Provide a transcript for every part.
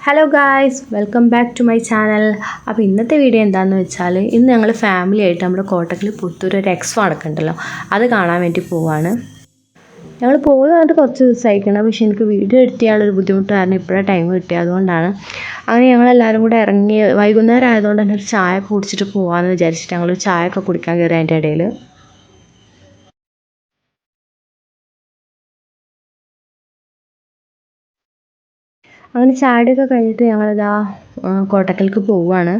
Hello guys welcome back to my channel അപ്പോൾ ഇന്നത്തെ video എന്താണെന്ന് വെച്ചാൽ ഇന്ന് ഞങ്ങൾ ഫാമിലി ആയിട്ട് നമ്മുടെ കോട്ടക്കിൽ പുത്തൂർ ഒരു എക്സ്പോ നടക്കുന്നുണ്ടല്ലോ അത് കാണാൻ വേണ്ടി പോവാണ്. ഞങ്ങൾ പോയി വന്നിട്ട് കുറച്ച് ദിവസമായിക്കണം പക്ഷെ എനിക്ക് വീഡിയോ എഡിറ്റ് ബുദ്ധിമുട്ട് കാരണം ഇപ്പോഴാണ് ടൈം കിട്ടിയത് അതുകൊണ്ടാണ്. അങ്ങനെ ഞങ്ങളെല്ലാവരും കൂടെ ഇറങ്ങി വൈകുന്നേരം ആയതുകൊണ്ട് തന്നെ ഒരു ചായ കുടിച്ചിട്ട് പോകാമെന്ന് വിചാരിച്ചിട്ട് ഞങ്ങൾ ചായ ഒക്കെ കുടിക്കാൻ കയറി അതിന്റെ ഇടയിൽ അങ്ങനെ ചായയൊക്കെ കഴിഞ്ഞിട്ട് ഞങ്ങളിതാ കോട്ടക്കൽക്ക് പോവുകയാണ്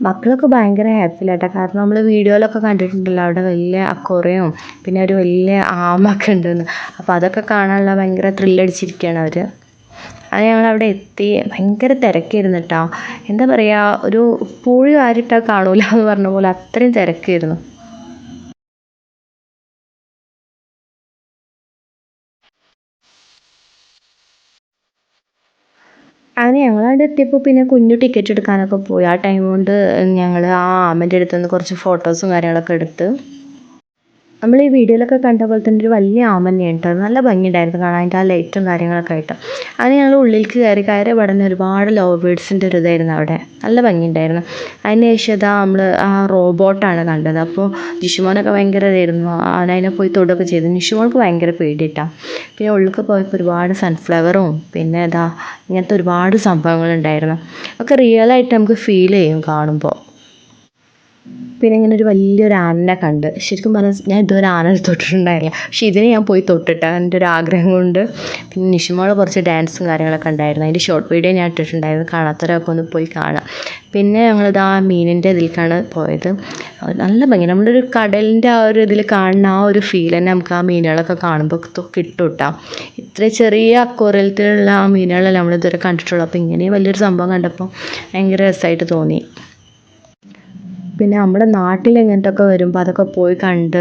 മക്കളൊക്കെ ഭയങ്കര ഹാപ്പിയിലാട്ടോ കാരണം നമ്മൾ വീഡിയോയിലൊക്കെ കണ്ടിട്ടുണ്ടല്ലോ അവിടെ വലിയ അക്കോറയും പിന്നെ ഒരു വലിയ ആമൊക്കെ ഉണ്ടെന്ന്. അപ്പോൾ അതൊക്കെ കാണാനുള്ള ഭയങ്കര ത്രില്ലടിച്ചിരിക്കുകയാണ് അവർ അത് ഞങ്ങൾ അവിടെ എത്തി. ഭയങ്കര തിരക്കായിരുന്നു കേട്ടോ എന്താ പറയുക ഒരു പൂഴി വാരിട്ടാൽ കാണൂല എന്ന് പറഞ്ഞ പോലെ അത്രയും തിരക്കായിരുന്നു. അങ്ങനെ ഞങ്ങൾ അവിടെ എത്തിയപ്പോൾ പിന്നെ കുഞ്ഞു ടിക്കറ്റ് എടുക്കാനൊക്കെ പോയി. ആ ടൈം കൊണ്ട് ഞങ്ങൾ ആ ആമന്റെ അടുത്തുനിന്ന് കുറച്ച് ഫോട്ടോസും കാര്യങ്ങളൊക്കെ എടുത്ത് നമ്മൾ ഈ വീഡിയോയിലൊക്കെ കണ്ട പോലെ തന്നെ ഒരു വലിയ ആമ കേട്ടോ. നല്ല ഭംഗിയുണ്ടായിരുന്നു കാണാൻ. അതിന്റെ ആ ലൈറ്റും കാര്യങ്ങളൊക്കെ ആയിട്ട്. അങ്ങനെ ഞങ്ങൾ ഉള്ളിലേക്ക് കയറി കയറി പടന്ന് ഒരുപാട് ലവ് ബേഡ്സിന്റെ ഒരു ഇതായിരുന്നു അവിടെ. നല്ല ഭംഗിയുണ്ടായിരുന്നു. അതിന് ശേഷം ഇതാ നമ്മൾ ആ റോബോട്ടാണ് കണ്ടത്. അപ്പോൾ ജിഷുമോനൊക്കെ ഭയങ്കര ഇതായിരുന്നു. അതിനെ പോയി തൊടുകയൊക്കെ ചെയ്തു. നിഷുമോൾക്ക് ഭയങ്കര പേടിയിട്ടാണ് പിന്നെ ഉള്ളിലേക്ക് പോയപ്പോൾ ഒരുപാട് സൺഫ്ലവറും പിന്നെ ഇതാ ഇങ്ങനത്തെ ഒരുപാട് സംഭവങ്ങളുണ്ടായിരുന്നു. ഒക്കെ റിയലായിട്ട് നമുക്ക് ഫീൽ ചെയ്യും കാണുമ്പോൾ. പിന്നെ ഇങ്ങനെ ഒരു വലിയൊരു ആനനെ കണ്ട്. ശരിക്കും പറഞ്ഞാൽ ഞാൻ ഇതുവരെ ആന തൊട്ടിട്ടുണ്ടായില്ല പക്ഷേ ഇതിനെ ഞാൻ പോയി തൊട്ടിട്ട് എന്റെ ഒരു ആഗ്രഹം കൊണ്ട് പിന്നെ നിഷിമോൾ കുറച്ച് ഡാൻസും കാര്യങ്ങളൊക്കെ ഉണ്ടായിരുന്നു. അതിന്റെ ഷോർട്ട് വീഡിയോ ഞാൻ ഇട്ടിട്ടുണ്ടായിരുന്നു. കാണാത്തവരൊക്കെ ഒന്ന് പോയി കാണാം. പിന്നെ ഞങ്ങളിത് മീനിന്റെ ഇതിലേക്കാണ് പോയത്. നല്ല ഭംഗി. നമ്മുടെ ഒരു കടലിന്റെ ആ ഒരു ഇതിൽ കാണുന്ന ആ ഒരു ഫീൽ തന്നെ നമുക്ക് ആ മീനുകളൊക്കെ കാണുമ്പോൾ കിട്ടും കേട്ടോ ഇത്ര ചെറിയ അക്വറിയത്തിലുള്ള ആ മീനുകളെല്ലാം നമ്മളിതുവരെ കണ്ടിട്ടുള്ളൂ. അപ്പോൾ ഇങ്ങനെ വലിയൊരു സംഭവം കണ്ടപ്പോൾ ഭയങ്കര രസമായിട്ട് തോന്നി. പിന്നെ നമ്മുടെ നാട്ടിൽ ഇങ്ങനത്തെയൊക്കെ വരുമ്പോൾ അതൊക്കെ പോയി കണ്ട്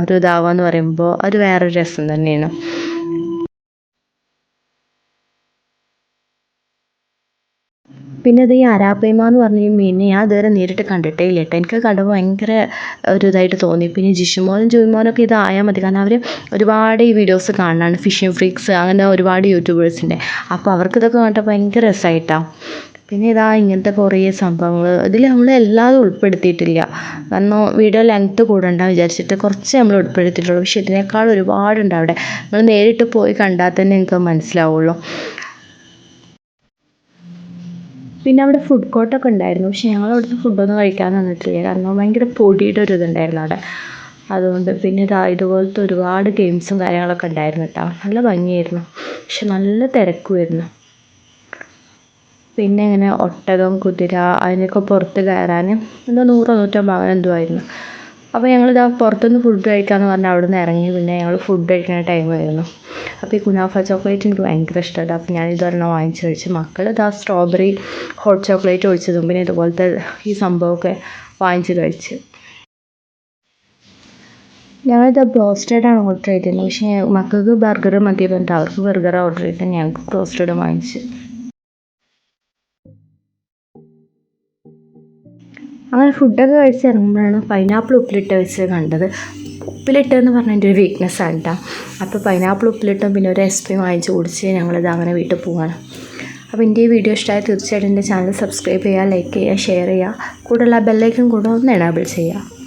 ഒരു ഇതാവുക എന്ന് പറയുമ്പോൾ അത് വേറൊരു രസം തന്നെയാണ്. പിന്നെ ഇത് ഈ അരാപ്പയ്മ എന്ന് പറഞ്ഞ മീനിനെ ഞാൻ ഇതുവരെ നേരിട്ട് കണ്ടിട്ടേ ഇല്ല എനിക്ക് കണ്ടപ്പോൾ ഭയങ്കര ഒരു ഇതായിട്ട് തോന്നി. പിന്നെ ജിഷുമോനും ജോയിമോനൊക്കെ ഇതായാൽ മതി. കാരണം അവർ ഒരുപാട് ഈ വീഡിയോസ് കാണാനാണ് ഫിഷിംഗ് ഫ്രീക്സ് അങ്ങനെ ഒരുപാട് യൂട്യൂബേഴ്സിന്റെ അപ്പോൾ അവർക്ക് ഇതൊക്കെ കണ്ടപ്പോൾ ഭയങ്കര രസമായിട്ടാണ് പിന്നെ ഇതാ ഇങ്ങനത്തെ കുറേ സംഭവങ്ങൾ ഇതിൽ നമ്മൾ എല്ലാതും ഉൾപ്പെടുത്തിയിട്ടില്ല. കാരണം വീഡിയോ ലെങ്ത് കൂടണ്ട വിചാരിച്ചിട്ട് കുറച്ച് നമ്മൾ ഉൾപ്പെടുത്തിയിട്ടുള്ളൂ. പക്ഷേ ഇതിനേക്കാൾ ഒരുപാടുണ്ട് അവിടെ. നമ്മൾ നേരിട്ട് പോയി കണ്ടാൽ തന്നെ നിങ്ങൾക്ക് മനസ്സിലാവുള്ളൂ. പിന്നെ അവിടെ ഫുഡ് കോർട്ടൊക്കെ ഉണ്ടായിരുന്നു. പക്ഷേ ഞങ്ങൾ അവിടുന്ന് ഫുഡൊന്നും കഴിക്കാൻ നിന്നിട്ടില്ല. കാരണം ഭയങ്കര പൊടിയുടെ ഒരു ഇതുണ്ടായിരുന്നു അവിടെ. അതുകൊണ്ട് പിന്നെ ഇതാ ഇതുപോലത്തെ ഒരുപാട് ഗെയിംസും കാര്യങ്ങളൊക്കെ ഉണ്ടായിരുന്നു കേട്ടോ. നല്ല ഭംഗിയായിരുന്നു. പക്ഷെ നല്ല തിരക്കുമായിരുന്നു. പിന്നെ ഇങ്ങനെ ഒട്ടകം കുതിര അതിനൊക്കെ പുറത്ത് കയറാൻ എന്തോ നൂറോ നൂറ്റമ്പത് അങ്ങനെ എന്തോ ആയിരുന്നു. അപ്പോൾ ഞങ്ങളിതാ പുറത്തുനിന്ന് ഫുഡ് കഴിക്കാമെന്ന് അവിടെ നിന്ന് ഇറങ്ങി. പിന്നെ ഞങ്ങൾ ഫുഡ് കഴിക്കുന്ന ടൈമായിരുന്നു അപ്പോൾ ഈ കുനാഫ ചോക്ലേറ്റ് എനിക്ക് ഭയങ്കര ഇഷ്ടമാണ് അപ്പോൾ ഞാൻ ഇതൊരെണ്ണം വാങ്ങിച്ച് കഴിച്ച്. മക്കൾ ഇതാ സ്ട്രോബെറി ഹോട്ട് ചോക്ലേറ്റ് ഒഴിച്ചതും പിന്നെ ഇതുപോലത്തെ ഈ സംഭവമൊക്കെ വാങ്ങിച്ച് കഴിച്ച്. ഞങ്ങളിത് ആണ് ഓർഡർ ചെയ്തിരുന്നത്. പക്ഷേ മക്കൾക്ക് ബർഗർ മതി പറഞ്ഞിട്ട് അവർക്ക് ബർഗർ ഓർഡർ ചെയ്തിട്ട് ഞങ്ങൾക്ക് ബ്രോസ്റ്റഡ് വാങ്ങിച്ച്. അങ്ങനെ ഫുഡൊക്കെ കഴിച്ച് ഇറങ്ങുമ്പോഴാണ് പൈനാപ്പിൾ ഉപ്പിലിട്ട് വെച്ച് കണ്ടത്. ഉപ്പിലിട്ടെന്ന് പറഞ്ഞാൽ എന്റെ ഒരു വീക്ക്നെസ് ആണ് കേട്ടോ അപ്പോൾ പൈനാപ്പിൾ ഉപ്പിലിട്ടും പിന്നെ ഒരു ഐസ്ക്രീം വാങ്ങിച്ച് കുടിച്ച് ഞങ്ങളിത് അങ്ങനെ വീട്ടിൽ പോവാണ്. അപ്പോൾ എന്റെ ഈ വീഡിയോ ഇഷ്ടമായി തീർച്ചയായിട്ടും എന്റെ ചാനൽ സബ്സ്ക്രൈബ് ചെയ്യുക ലൈക്ക് ചെയ്യുക ഷെയർ ചെയ്യുക കൂടുതലുള്ള ബെല്ലൈക്കും കൂടെ ഒന്ന് എനാബിൾ ചെയ്യുക